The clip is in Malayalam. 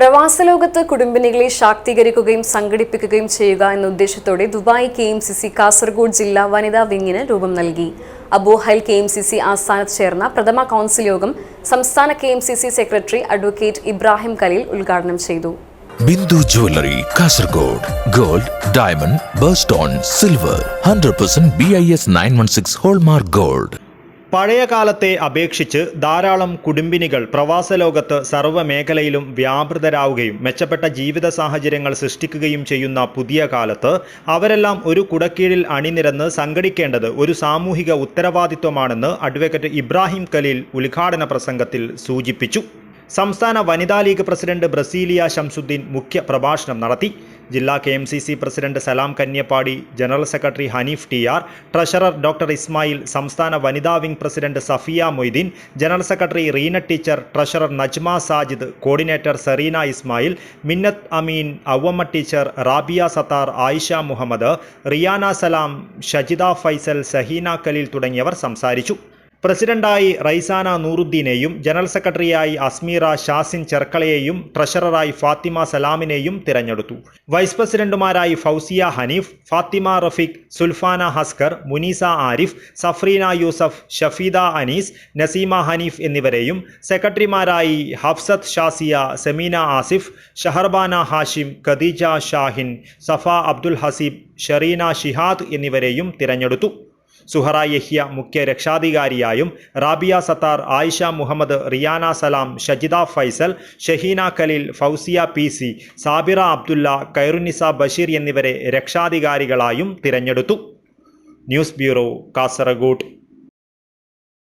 പ്രവാസലോകത്ത് കുടുംബിനികളെ ശാക്തീകരിക്കുകയും സംഘടിപ്പിക്കുകയും ചെയ്യുക എന്ന ഉദ്ദേശത്തോടെ Dubai K M C C Kasaragod ജില്ലാ വനിതാ വിങ്ങിന് രൂപം നൽകി. Abu Hail K M C C ആസ്ഥാനത്ത് ചേർന്ന പ്രഥമ കൗൺസിൽ യോഗം സംസ്ഥാന K M C C secretary advocate Ibrahim Khaleel ഉദ്ഘാടനം ചെയ്തു. Bindu jewellery Kasaragod gold diamond birthstone silver hundred percent B I S nine one six hallmark gold. പഴയ കാലത്തെ അപേക്ഷിച്ച് ധാരാളം കുടുംബിനികൾ പ്രവാസ ലോകത്ത് വ്യാപൃതരാവുകയും മെച്ചപ്പെട്ട ജീവിത സാഹചര്യങ്ങൾ സൃഷ്ടിക്കുകയും ചെയ്യുന്ന പുതിയ കാലത്ത് അവരെല്ലാം ഒരു കുടക്കീഴിൽ അണിനിരന്ന് സംഘടിക്കേണ്ടത് ഒരു സാമൂഹിക ഉത്തരവാദിത്വമാണെന്ന് അഡ്വക്കേറ്റ് ഇബ്രാഹിം കലീൽ ഉദ്ഘാടന പ്രസംഗത്തിൽ സൂചിപ്പിച്ചു. സംസ്ഥാന വനിതാ ലീഗ് പ്രസിഡന്റ് ബ്രസീലിയ ശംസുദ്ദീൻ മുഖ്യ പ്രഭാഷണം നടത്തി. ജില്ലാ K M C C president Salam Kanyappadi general secretary Hanif T R treasurer doctor Ismail സംസ്ഥാന വനിതാ wing president Safiya Moideen general secretary Reena teacher treasurer Najma Sajid coordinator Sereena Ismail Minnath Ameen Avvamma teacher Rabiya Sathar Ayisha Muhammad Riyana Salam Shajida Faisal Saheena Khaleel തുടങ്ങിയവർ സംസാരിച്ചു. പ്രസിഡന്റായി റൈസാന നൂറുദ്ദീനെയും ജനറൽ സെക്രട്ടറിയായി അസ്മീറ ഷാസിൻ ചെർക്കളയെയും ട്രഷററായി ഫാത്തിമ സലാമിനെയും തിരഞ്ഞെടുത്തു. വൈസ് പ്രസിഡന്റുമാരായി ഫൗസിയ ഹനീഫ് ഫാത്തിമ റഫീഖ് സുൽഫാന ഹസ്കർ മുനീസ ആരിഫ് സഫ്രീന യൂസഫ് ഷഫീദ അനീസ് നസീമ ഹനീഫ് എന്നിവരെയും സെക്രട്ടറിമാരായി ഹഫ്സത്ത് ഷാസിയ സെമീന ആസിഫ് ഷഹർബാന ഹാഷിം ഖദീജ ഷാഹിൻ സഫ അബ്ദുൽ ഹസീബ് ഷെറീന ഷിഹാദ് എന്നിവരെയും തിരഞ്ഞെടുത്തു. സുഹറ യഹ്യ മുഖ്യ രക്ഷാധികാരിയായും റാബിയ സത്താർ ആയിഷ മുഹമ്മദ് റിയാന സലാം ഷജിദ ഫൈസൽ ഷഹീന ഖലീൽ ഫൗസിയ പി സി സാബിറ അബ്ദുല്ല കൈറുനിസ ബഷീർ എന്നിവരെ രക്ഷാധികാരികളായും തിരഞ്ഞെടുത്തു. News bureau Kasaragod.